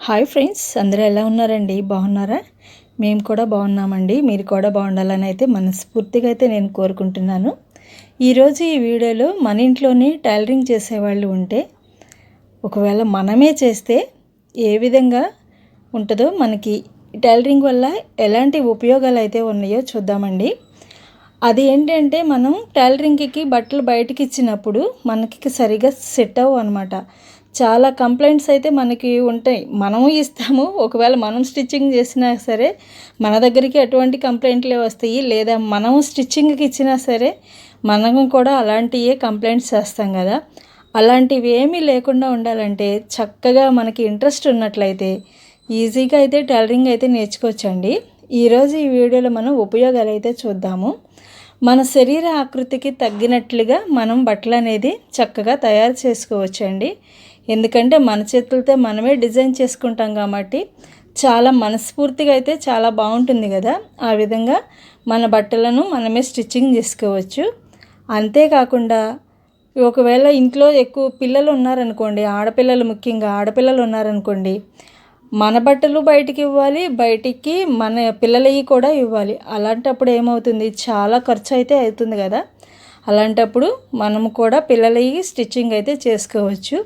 Hi friends అందరూ ఎలా ఉన్నారండి? బాగున్నారా? మేము కూడా బాగున్నామండి. మీరు కూడా బాగుండాలని అయితే మనస్ఫూర్తిగా అయితే నేను కోరుకుంటున్నాను. ఈరోజు ఈ వీడియోలో మన ఇంట్లోనే టైలరింగ్ చేసేవాళ్ళు ఉంటే ఒకవేళ మనమే చేస్తే ఏ విధంగా ఉంటుందో మనకి టైలరింగ్ వల్ల ఎలాంటి ఉపయోగాలు అయితే ఉన్నాయో చూద్దామండి. అది ఏంటంటే మనం టైలరింగ్కి బట్టలు బయటకి ఇచ్చినప్పుడు మనకి సరిగా సెట్ అవ్వు అనమాట చాలా కంప్లైంట్స్ అయితే మనకి ఉంటాయి. మనము ఇస్తాము ఒకవేళ మనం స్టిచ్చింగ్ చేసినా సరే మన దగ్గరికి ఎటువంటి కంప్లైంట్లే వస్తాయి. లేదా మనం స్టిచ్చింగ్కి ఇచ్చినా సరే మనం కూడా అలాంటివే కంప్లైంట్స్ చేస్తాం కదా. అలాంటివి ఏమీ లేకుండా ఉండాలంటే చక్కగా మనకి ఇంట్రెస్ట్ ఉన్నట్లయితే ఈజీగా అయితే టైలరింగ్ అయితే నేర్చుకోవచ్చండి. ఈరోజు ఈ వీడియోలో మనం ఉపయోగాలు అయితే చూద్దాము. మన శరీర ఆకృతికి తగ్గినట్లుగా మనం బట్టలు అనేది చక్కగా తయారు చేసుకోవచ్చండి. ఎందుకంటే మన చేతులతో మనమే డిజైన్ చేసుకుంటాం కాబట్టి చాలా మనస్ఫూర్తిగా అయితే చాలా బాగుంటుంది కదా. ఆ విధంగా మన బట్టలను మనమే స్టిచ్చింగ్ చేసుకోవచ్చు. అంతేకాకుండా ఒకవేళ ఇంట్లో ఎక్కువ పిల్లలు ఉన్నారనుకోండి ఆడపిల్లలు ముఖ్యంగా ఆడపిల్లలు ఉన్నారనుకోండి మన బట్టలు బయటికి ఇవ్వాలి బయటికి మన పిల్లలవి కూడా ఇవ్వాలి. అలాంటప్పుడు ఏమవుతుంది? చాలా ఖర్చు అయితే అవుతుంది కదా. అలాంటప్పుడు మనము కూడా పిల్లలవి స్టిచ్చింగ్ అయితే చేసుకోవచ్చు.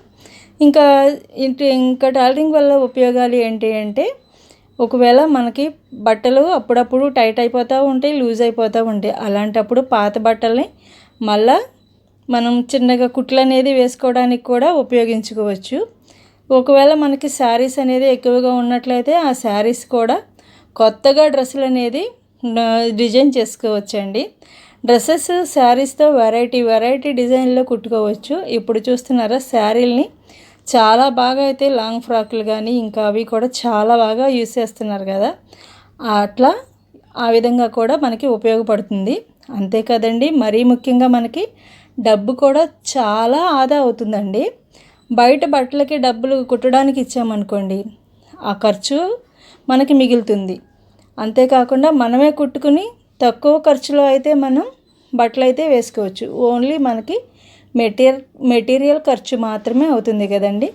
ఇంకా ఇంకా టైలరింగ్ వల్ల ఉపయోగాలు ఏంటి అంటే ఒకవేళ మనకి బట్టలు అప్పుడప్పుడు టైట్ అయిపోతూ ఉంటాయి లూజ్ అయిపోతూ ఉంటాయి. అలాంటప్పుడు పాత బట్టల్ని మళ్ళా మనం చిన్నగా కుట్లు అనేది వేసుకోవడానికి కూడా ఉపయోగించుకోవచ్చు. ఒకవేళ మనకి శారీస్ అనేది ఎక్కువగా ఉన్నట్లయితే ఆ శారీస్ కూడా కొత్తగా డ్రెస్సులు అనేది డిజైన్ చేసుకోవచ్చండి. డ్రెస్సెస్ శారీస్తో వెరైటీ వెరైటీ డిజైన్లో కుట్టుకోవచ్చు. ఇప్పుడు చూస్తున్నారా శారీల్ని చాలా బాగా అయితే లాంగ్ ఫ్రాక్లు కానీ ఇంకా అవి కూడా చాలా బాగా యూస్ చేస్తున్నారు కదా. అట్లా ఆ విధంగా కూడా మనకి ఉపయోగపడుతుంది. అంతే కదండి. మరీ ముఖ్యంగా మనకి డబ్బు కూడా చాలా ఆదా అవుతుందండి. బయట బట్టలకి డబ్బులు కుట్టడానికి ఇచ్చామనుకోండి ఆ ఖర్చు మనకి మిగులుతుంది. అంతేకాకుండా మనమే కుట్టుకుని తక్కువ ఖర్చులో అయితే మనం బట్టలు అయితే వేసుకోవచ్చు. ఓన్లీ మనకి మెటీరియల్ మెటీరియల్ ఖర్చు మాత్రమే అవుతుంది కదండి.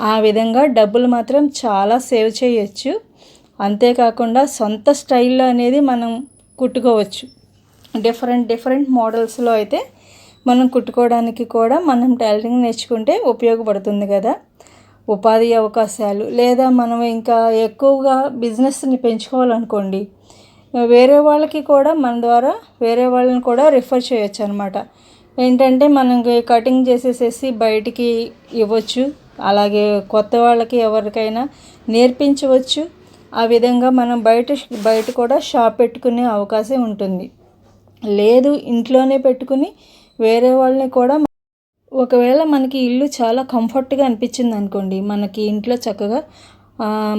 ఆ విధంగా డబ్బులు మాత్రం చాలా సేవ్ చేయొచ్చు. అంతేకాకుండా సొంత స్టైల్లో అనేది మనం కుట్టుకోవచ్చు. డిఫరెంట్ డిఫరెంట్ మోడల్స్లో అయితే మనం కుట్టుకోవడానికి కూడా మనం టైలరింగ్ నేర్చుకుంటే ఉపయోగపడుతుంది కదా. ఉపాధి అవకాశాలు లేదా మనం ఇంకా ఎక్కువగా బిజినెస్ని పెంచుకోవాలనుకోండి వేరే వాళ్ళకి కూడా మన ద్వారా వేరే వాళ్ళని కూడా రిఫర్ చేయొచ్చు అనమాట ఏంటంటే మనం కటింగ్ చేసేసేసి బయటికి ఇవ్వచ్చు అలాగే కొత్త వాళ్ళకి ఎవరికైనా నేర్పించవచ్చు. ఆ విధంగా మనం బయట బయట కూడా షాప్ పెట్టుకునే అవకాశం ఉంటుంది. లేదు ఇంట్లోనే పెట్టుకుని వేరే వాళ్ళని కూడా ఒకవేళ మనకి ఇల్లు చాలా కంఫర్ట్గా అనిపించింది అనుకోండి మనకి ఇంట్లో చక్కగా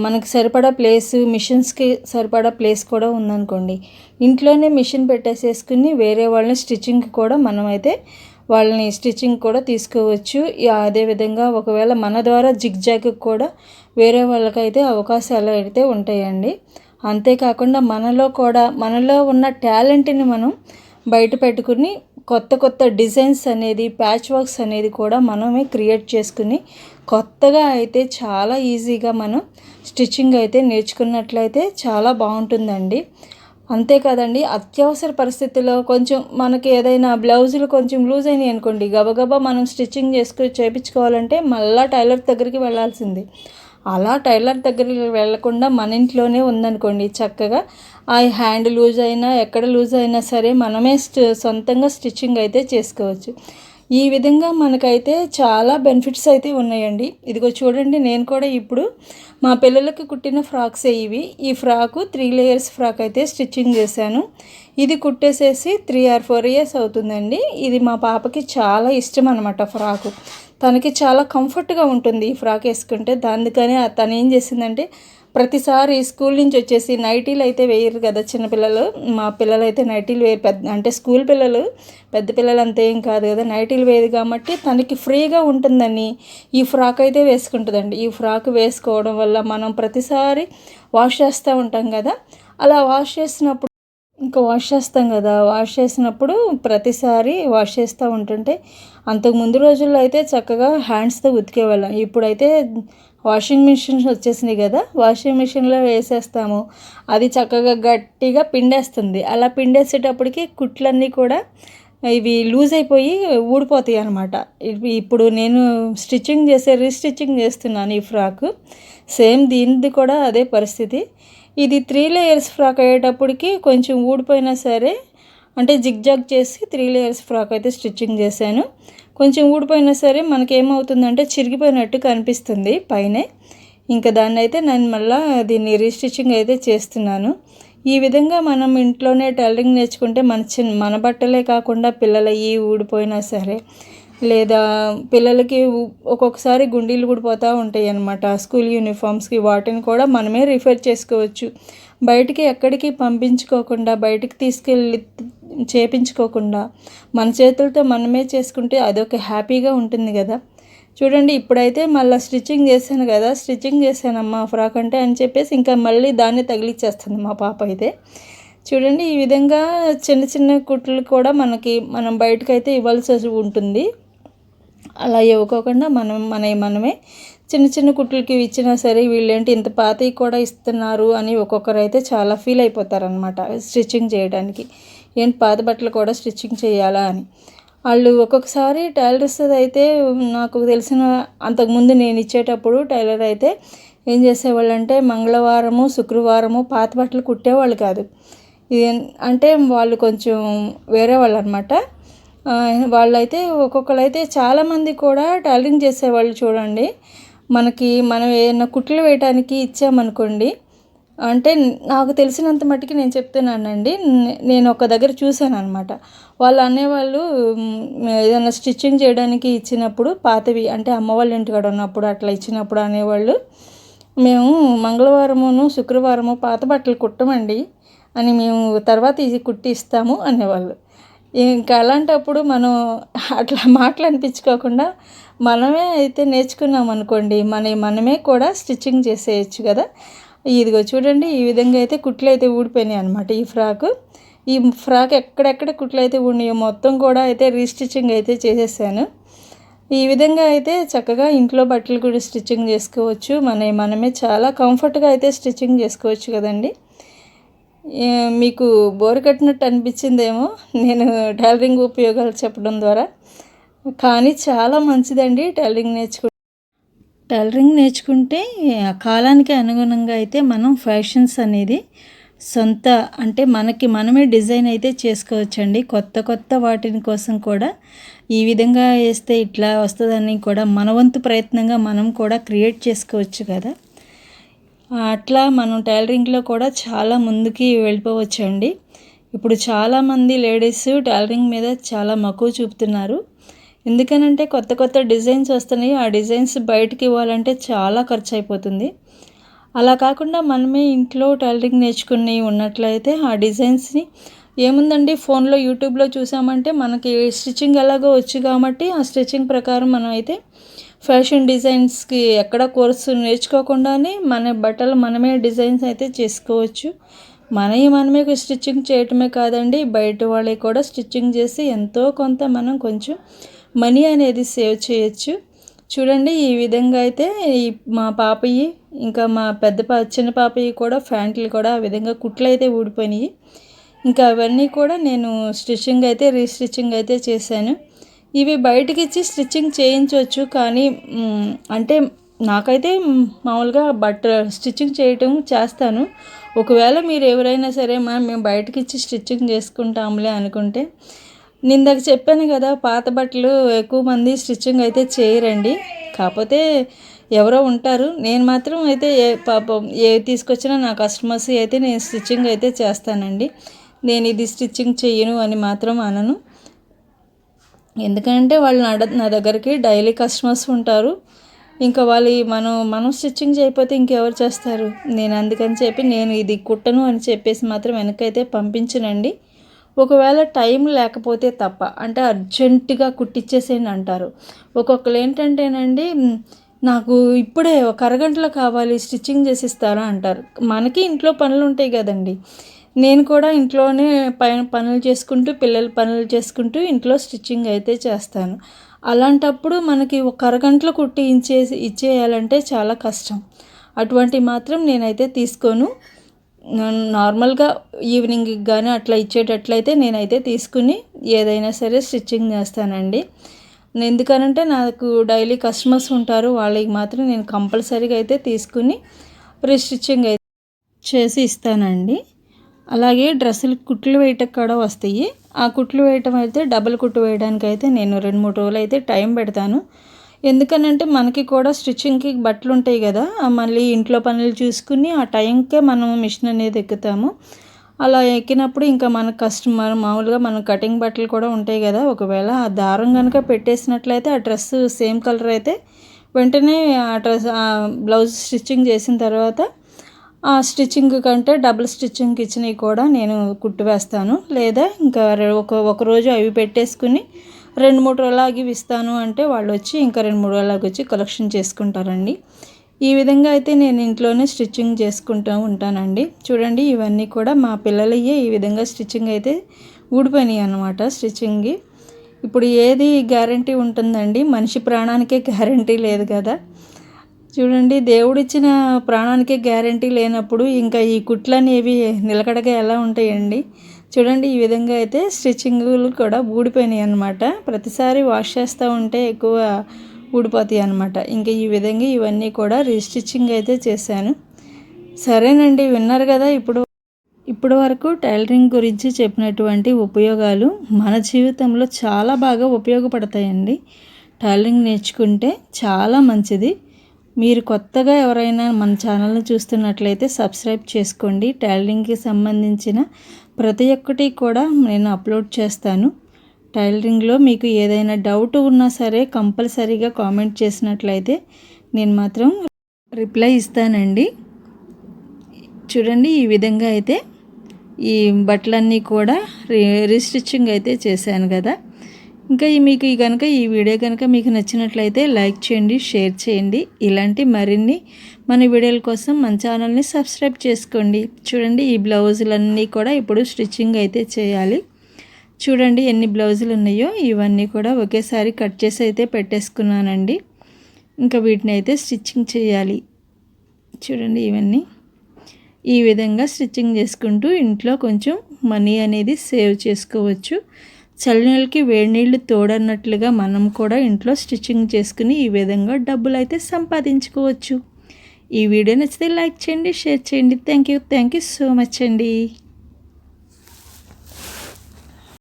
మనకు సరిపడా ప్లేస్ మిషన్స్కి సరిపడా ప్లేస్ కూడా ఉందనుకోండి. ఇంట్లోనే మిషన్ పెట్టేసేసుకుని వేరే వాళ్ళని స్టిచ్చింగ్ కూడా మనమైతే వాళ్ళని స్టిచ్చింగ్ కూడా తీసుకోవచ్చు. అదేవిధంగా ఒకవేళ మన ద్వారా జిగ్జాగ్ కూడా వేరే వాళ్ళకైతే అవకాశాలు అయితే ఉంటాయండి. అంతేకాకుండా మనలో కూడా మనలో ఉన్న టాలెంట్ని మనం బయట పెట్టుకుని కొత్త కొత్త డిజైన్స్ అనేది ప్యాచ్ వర్క్స్ అనేది కూడా మనమే క్రియేట్ చేసుకుని కొత్తగా అయితే చాలా ఈజీగా మనం స్టిచ్చింగ్ అయితే నేర్చుకున్నట్లయితే చాలా బాగుంటుందండి. అంతేకాదండి అత్యవసర పరిస్థితుల్లో కొంచెం మనకి ఏదైనా బ్లౌజులు కొంచెం లూజ్ అయినాయి అనుకోండి గబగబా మనం స్టిచ్చింగ్ చేసుకు చేయించుకోవాలంటే మళ్ళీ టైలర్ దగ్గరికి వెళ్ళాల్సింది. అలా టైలర్ దగ్గరికి వెళ్ళకుండా మన ఇంట్లోనే ఉందనుకోండి చక్కగా. ఆ హ్యాండ్ లూజ్ అయినా ఎక్కడ లూజ్ అయినా సరే మనమే సొంతంగా స్టిచ్చింగ్ అయితే చేసుకోవచ్చు. ఈ విధంగా మనకైతే చాలా బెనిఫిట్స్ అయితే ఉన్నాయండి. ఇదిగో చూడండి నేను కూడా ఇప్పుడు మా పిల్లలకి కుట్టిన ఫ్రాక్స్ ఇవి. ఈ ఫ్రాకు త్రీ లేయర్స్ ఫ్రాక్ అయితే స్టిచ్చింగ్ చేశాను. ఇది కుట్టేసేసి త్రీ ఆర్ ఫోర్ ఇయర్స్ అవుతుందండి. ఇది మా పాపకి చాలా ఇష్టం అనమాట ఫ్రాకు. తనకి చాలా కంఫర్ట్గా ఉంటుంది ఈ ఫ్రాక్ వేసుకుంటే. అందుకని తను ఏం చేసిందంటే ప్రతిసారి స్కూల్ నుంచి వచ్చేసి నైటీలు అయితే వేయరు కదా చిన్నపిల్లలు. మా పిల్లలు అయితే నైటీలు వేయరు. పెద్ద అంటే స్కూల్ పిల్లలు పెద్ద పిల్లలు అంతే ఏం కాదు కదా. నైటీలు వేయదు కాబట్టి తనకి ఫ్రీగా ఉంటుందని ఈ ఫ్రాక్ అయితే వేసుకుంటుందండి. ఈ ఫ్రాక్ వేసుకోవడం వల్ల మనం ప్రతిసారి వాష్ చేస్తూ ఉంటాం కదా. అలా వాష్ చేసినప్పుడు ఇంకా వాష్ చేస్తాం కదా. వాష్ చేసినప్పుడు ప్రతిసారి వాష్ చేస్తూ ఉంటుంటే అంతకు ముందు రోజుల్లో అయితే చక్కగా హ్యాండ్స్తో ఉతికేవాళ్ళం. ఇప్పుడైతే వాషింగ్ మిషన్స్ వచ్చేసినాయి కదా వాషింగ్ మిషన్లో వేసేస్తాము. అది చక్కగా గట్టిగా పిండేస్తుంది. అలా పిండేసేటప్పటికి కుట్లన్నీ కూడా ఇవి లూజ్ అయిపోయి ఊడిపోతాయి అనమాట ఇప్పుడు నేను స్టిచ్చింగ్ చేసే రీస్టిచ్చింగ్ చేస్తున్నాను ఈ ఫ్రాక్. సేమ్ దీనిది కూడా అదే పరిస్థితి. ఇది త్రీ లేయర్స్ ఫ్రాక్ అయ్యేటప్పటికి కొంచెం ఊడిపోయినా సరే అంటే జిగ్జాగ్ చేసి త్రీ లేయర్స్ ఫ్రాక్ అయితే స్టిచ్చింగ్ చేశాను. కొంచెం ఊడిపోయినా సరే మనకి ఏమవుతుందంటే చిరిగిపోయినట్టు కనిపిస్తుంది పైనే. ఇంకా దాన్ని అయితే నేను మళ్ళీ దీన్ని రీస్టిచ్చింగ్ అయితే చేస్తున్నాను. ఈ విధంగా మనం ఇంట్లోనే టైలరింగ్ నేర్చుకుంటే మన చిన్న మన బట్టలే కాకుండా పిల్లలవి ఊడిపోయినా సరే లేదా పిల్లలకి ఒక్కొక్కసారి గుండీలు కూడా పోతూ ఉంటాయి అన్నమాట స్కూల్ యూనిఫామ్స్కి వాటిని కూడా మనమే రిఫర్ చేసుకోవచ్చు. బయటికి ఎక్కడికి పంపించుకోకుండా బయటికి తీసుకెళ్ళి చేపించుకోకుండా మన చేతులతో మనమే చేసుకుంటే అదొక హ్యాపీగా ఉంటుంది కదా. చూడండి ఇప్పుడైతే మళ్ళీ స్టిచ్చింగ్ చేశాను కదా స్టిచ్చింగ్ చేశానమ్మా ఫ్రాక్ అంటే అని చెప్పేసి ఇంకా మళ్ళీ దాన్ని తగిలిచ్చేస్తుంది మా పాప అయితే. చూడండి ఈ విధంగా చిన్న చిన్న కుట్లు కూడా మనకి మనం బయటకైతే ఇవ్వాల్సి ఉంటుంది. అలా ఇవ్వకోకుండా మనం మన మనమే చిన్న చిన్న కుట్లకి ఇచ్చినా సరే వీళ్ళేంటి ఇంత పాతవి కూడా ఇస్తున్నారు అని ఒక్కొక్కరు అయితే చాలా ఫీల్ అయిపోతారనమాట స్టిచ్చింగ్ చేయడానికి. ఏంటి పాత బట్టలు కూడా స్టిచ్చింగ్ చేయాలా అని. వాళ్ళు ఒక్కొక్కసారి టైలర్స్ అయితే నాకు తెలిసిన అంతకుముందు నేను ఇచ్చేటప్పుడు టైలర్ అయితే ఏం చేసేవాళ్ళు అంటే మంగళవారము శుక్రవారము పాత బట్టలు కుట్టేవాళ్ళు కాదు. ఇది అంటే వాళ్ళు కొంచెం వేరే వాళ్ళు అనమాట వాళ్ళైతే ఒక్కొక్కరు అయితే చాలామంది కూడా టైలరింగ్ చేసేవాళ్ళు చూడండి. మనకి మనం ఏదైనా కుట్లు వేయటానికి ఇచ్చామనుకోండి అంటే నాకు తెలిసినంత మట్టుకి నేను చెప్తున్నానండి నేను ఒక దగ్గర చూశాను అనమాట వాళ్ళు అనేవాళ్ళు ఏదైనా స్టిచ్చింగ్ చేయడానికి ఇచ్చినప్పుడు పాతవి అంటే అమ్మ వాళ్ళ ఇంటికాడ ఉన్నప్పుడు అట్లా ఇచ్చినప్పుడు అనేవాళ్ళు మేము మంగళవారమును శుక్రవారము పాత బట్టలు కుట్టమండి అని మేము తర్వాత ఇది కుట్టి ఇస్తాము అనేవాళ్ళు. ఇంకా అలాంటప్పుడు మనం అట్లా మాటలు అనిపించుకోకుండా మనమే అయితే నేర్చుకున్నాం అనుకోండి మన మనమే కూడా స్టిచ్చింగ్ చేసేయచ్చు కదా. ఇదిగో చూడండి ఈ విధంగా అయితే కుట్లు అయితే ఊడిపోయినాయి అనమాట ఈ ఫ్రాకు. ఈ ఫ్రాక్ ఎక్కడెక్కడ కుట్లు అయితే ఉన్నాయో మొత్తం కూడా అయితే రీస్టిచ్చింగ్ అయితే చేసేసాను. ఈ విధంగా అయితే చక్కగా ఇంట్లో బట్టలు కూడా స్టిచ్చింగ్ చేసుకోవచ్చు. మన మనమే చాలా కంఫర్ట్గా అయితే స్టిచ్చింగ్ చేసుకోవచ్చు కదండి. మీకు బోర్ కట్టినట్టు అనిపించిందేమో. నేను టైలరింగ్ ఉపయోగాలు చెప్పడం ద్వారా. కానీ చాలా మంచిదండి టైలరింగ్ నేర్చుకు. టైలరింగ్ నేర్చుకుంటే కాలానికి అనుగుణంగా అయితే మనం ఫ్యాషన్స్ అనేది సొంత అంటే మనకి మనమే డిజైన్ అయితే చేసుకోవచ్చండి. కొత్త కొత్త వాటిని కోసం కూడా ఈ విధంగా వేస్తే ఇట్లా వస్తుందని కూడా మన వంతు ప్రయత్నంగా మనం కూడా క్రియేట్ చేసుకోవచ్చు కదా. అట్లా మనం టైలరింగ్లో కూడా చాలా ముందుకి వెళ్ళిపోవచ్చండి. ఇప్పుడు చాలామంది లేడీస్ టైలరింగ్ మీద చాలా మక్కువ చూపుతున్నారు. ఎందుకనంటే కొత్త కొత్త డిజైన్స్ వస్తున్నాయి. ఆ డిజైన్స్ బయటకి ఇవ్వాలంటే చాలా ఖర్చు అయిపోతుంది అలా కాకుండా మనమే ఇంట్లో టైలరింగ్ నేర్చుకుని ఉన్నట్లయితే ఆ డిజైన్స్ని ఏముందండి? ఫోన్లో యూట్యూబ్లో చూసామంటే మనకి స్టిచ్చింగ్ ఎలాగో వచ్చు కాబట్టి ఆ స్టిచ్చింగ్ ప్రకారం మనం అయితే ఫ్యాషన్ డిజైన్స్కి ఎక్కడ కోర్సు నేర్చుకోకుండానే మన బట్టలు మనమే డిజైన్స్ అయితే చేసుకోవచ్చు. మనవి మనమే స్టిచ్చింగ్ చేయటమే కాదండి బయట వాళ్ళకి కూడా స్టిచ్చింగ్ చేసి ఎంతో కొంత మనం కొంచెం మనీ అనేది సేవ్ చేయొచ్చు. చూడండి ఈ విధంగా అయితే ఈ మా పాపయ్య ఇంకా మా పెద్ద పా చిన్న పాపయ్య కూడా ఫ్యాంట్లు కూడా ఆ విధంగా కుట్లు అయితే ఊడిపోయినాయి. ఇంకా అవన్నీ కూడా నేను స్టిచ్చింగ్ అయితే రీస్టిచ్చింగ్ అయితే చేశాను. ఇవి బయటకి ఇచ్చి స్టిచ్చింగ్ చేయించవచ్చు కానీ అంటే నాకైతే మామూలుగా బట్ట స్టిచ్చింగ్ చేయటం చేస్తాను. ఒకవేళ మీరు ఎవరైనా సరే మా మేము బయటకి ఇచ్చి స్టిచ్చింగ్ చేసుకుంటాంలే అనుకుంటే నిందాక చెప్పాను కదా పాత బట్టలు ఎక్కువ మంది స్టిచ్చింగ్ అయితే చేయరండి. కాకపోతే ఎవరో ఉంటారు. నేను మాత్రం అయితే ఏ పాపం ఏ తీసుకొచ్చినా నా కస్టమర్స్ అయితే నేను స్టిచ్చింగ్ అయితే చేస్తానండి. నేను ఇది స్టిచ్చింగ్ చెయ్యను అని మాత్రం అనను. ఎందుకంటే వాళ్ళు నా నా దగ్గరికి డైలీ కస్టమర్స్ ఉంటారు. ఇంకా వాళ్ళు మనం మనం స్టిచ్చింగ్ చేయకపోతే ఇంకెవరు చేస్తారు? నేను అందుకని చెప్పి నేను ఇది కుట్టను అని చెప్పేసి మాత్రం వెనకైతే పంపించనండి. ఒకవేళ టైం లేకపోతే తప్ప అంటే అర్జెంటుగా కుట్టించేసేయండి అంటారు. ఒక్కొక్కరు ఏంటంటేనండి నాకు ఇప్పుడే ఒక అరగంటలో కావాలి స్టిచ్చింగ్ చేసిస్తారా అంటారు. మనకి ఇంట్లో పనులు ఉంటాయి కదండి. నేను కూడా ఇంట్లోనే పైన పనులు చేసుకుంటూ పిల్లల పనులు చేసుకుంటూ ఇంట్లో స్టిచ్చింగ్ అయితే చేస్తాను. అలాంటప్పుడు మనకి ఒక అరగంటలో కుట్టి ఇచ్చేసి ఇచ్చేయాలంటే చాలా కష్టం. అటువంటి మాత్రం నేనైతే తీసుకోను. నార్మల్గా ఈవినింగ్ కానీ అట్లా ఇచ్చేటట్లయితే నేనైతే తీసుకుని ఏదైనా సరే స్టిచ్చింగ్ చేస్తానండి. ఎందుకనంటే నాకు డైలీ కస్టమర్స్ ఉంటారు వాళ్ళకి మాత్రం నేను కంపల్సరీగా అయితే తీసుకుని రిస్టిచ్చింగ్ అయితే చేసి ఇస్తానండి. అలాగే డ్రెస్సులు కుట్లు వేయటకు కూడా వస్తాయి. ఆ కుట్లు వేయటం అయితే డబుల్ కుట్టు వేయడానికి అయితే నేను రెండు మూడు రోజులు అయితే టైం పెడతాను. ఎందుకనంటే మనకి కూడా స్టిచ్చింగ్కి బట్టలు ఉంటాయి కదా మళ్ళీ ఇంట్లో పనులు చూసుకుని ఆ టైంకే మనం మిషన్ అనేది ఎక్కుతాము. అలా ఎక్కినప్పుడు ఇంకా మన కస్టమర్ మామూలుగా మన కటింగ్ బట్టలు కూడా ఉంటాయి కదా ఒకవేళ ఆ దారం కనుక పెట్టేసినట్లయితే ఆ డ్రెస్ సేమ్ కలర్ అయితే వెంటనే ఆ డ్రెస్ బ్లౌజ్ స్టిచ్చింగ్ చేసిన తర్వాత స్టిచ్చింగ్ కంటే డబుల్ స్టిచ్చింగ్ ఇచ్చినవి కూడా నేను కుట్టు వేస్తాను లేదా ఇంకా ఒక ఒక రోజు అవి పెట్టేసుకుని రెండు మూడు రోజులాగి ఇస్తాను అంటే వాళ్ళు వచ్చి ఇంకా రెండు మూడు రోజులాగి వచ్చి కలెక్షన్ చేసుకుంటారండి. ఈ విధంగా అయితే నేను ఇంట్లోనే స్టిచ్చింగ్ చేసుకుంటూ ఉంటానండి. చూడండి ఇవన్నీ కూడా మా పిల్లలయ్యే ఈ విధంగా స్టిచ్చింగ్ అయితే ఊడిపోయినాయి అనమాట స్టిచ్చింగ్కి. ఇప్పుడు ఏది గ్యారంటీ ఉంటుందండి? మనిషి ప్రాణానికే గ్యారంటీ లేదు కదా. చూడండి దేవుడిచ్చిన ప్రాణానికే గ్యారంటీ లేనప్పుడు ఇంకా ఈ కుట్లు అనేవి నిలకడగా ఎలా ఉంటాయండి? చూడండి ఈ విధంగా అయితే స్టిచ్చింగ్లు కూడా ఊడిపోయినాయి అనమాట ప్రతిసారి వాష్ చేస్తూ ఉంటే ఎక్కువ ఊడిపోతాయి అనమాట ఇంకా ఈ విధంగా ఇవన్నీ కూడా రీస్టిచ్చింగ్ అయితే చేశాను. సరేనండి విన్నారు కదా ఇప్పుడు. ఇప్పటి వరకు టైలరింగ్ గురించి చెప్పినటువంటి ఉపయోగాలు మన జీవితంలో చాలా బాగా ఉపయోగపడతాయండి. టైలరింగ్ నేర్చుకుంటే చాలా మంచిది. మీరు కొత్తగా ఎవరైనా మన ఛానల్ని చూస్తున్నట్లయితే సబ్స్క్రైబ్ చేసుకోండి. టైలరింగ్కి సంబంధించిన ప్రతి ఒక్కటి కూడా నేను అప్లోడ్ చేస్తాను. టైలరింగ్లో మీకు ఏదైనా డౌట్ ఉన్నా సరే కంపల్సరీగా కామెంట్ చేసినట్లయితే నేను మాత్రం రిప్లై ఇస్తానండి. చూడండి ఈ విధంగా అయితే ఈ బట్టలన్నీ కూడా రీస్టిచ్చింగ్ అయితే చేశాను కదా. ఇంకా మీకు ఈ కనుక ఈ వీడియో కనుక మీకు నచ్చినట్లయితే లైక్ చేయండి షేర్ చేయండి. ఇలాంటి మరిన్ని మన వీడియోల కోసం మన ఛానల్ని సబ్స్క్రైబ్ చేసుకోండి. చూడండి ఈ బ్లౌజులన్నీ కూడా ఇప్పుడు స్టిచ్చింగ్ అయితే చేయాలి. చూడండి ఎన్ని బ్లౌజులు ఉన్నాయో ఇవన్నీ కూడా ఒకేసారి కట్ చేసి అయితే పెట్టేసుకున్నానండి. ఇంకా వీటిని అయితే స్టిచ్చింగ్ చేయాలి. చూడండి ఇవన్నీ. ఈ విధంగా స్టిచ్చింగ్ చేసుకుంటూ ఇంట్లో కొంచెం మనీ అనేది సేవ్ చేసుకోవచ్చు. చలినీళ్ళకి వేడి నీళ్ళు తోడన్నట్లుగా మనం కూడా ఇంట్లో స్టిచ్చింగ్ చేసుకుని ఈ విధంగా డబ్బులు అయితే సంపాదించుకోవచ్చు. ఈ వీడియో నచ్చితే లైక్ చేయండి షేర్ చేయండి. Thank you thank you so much అండి.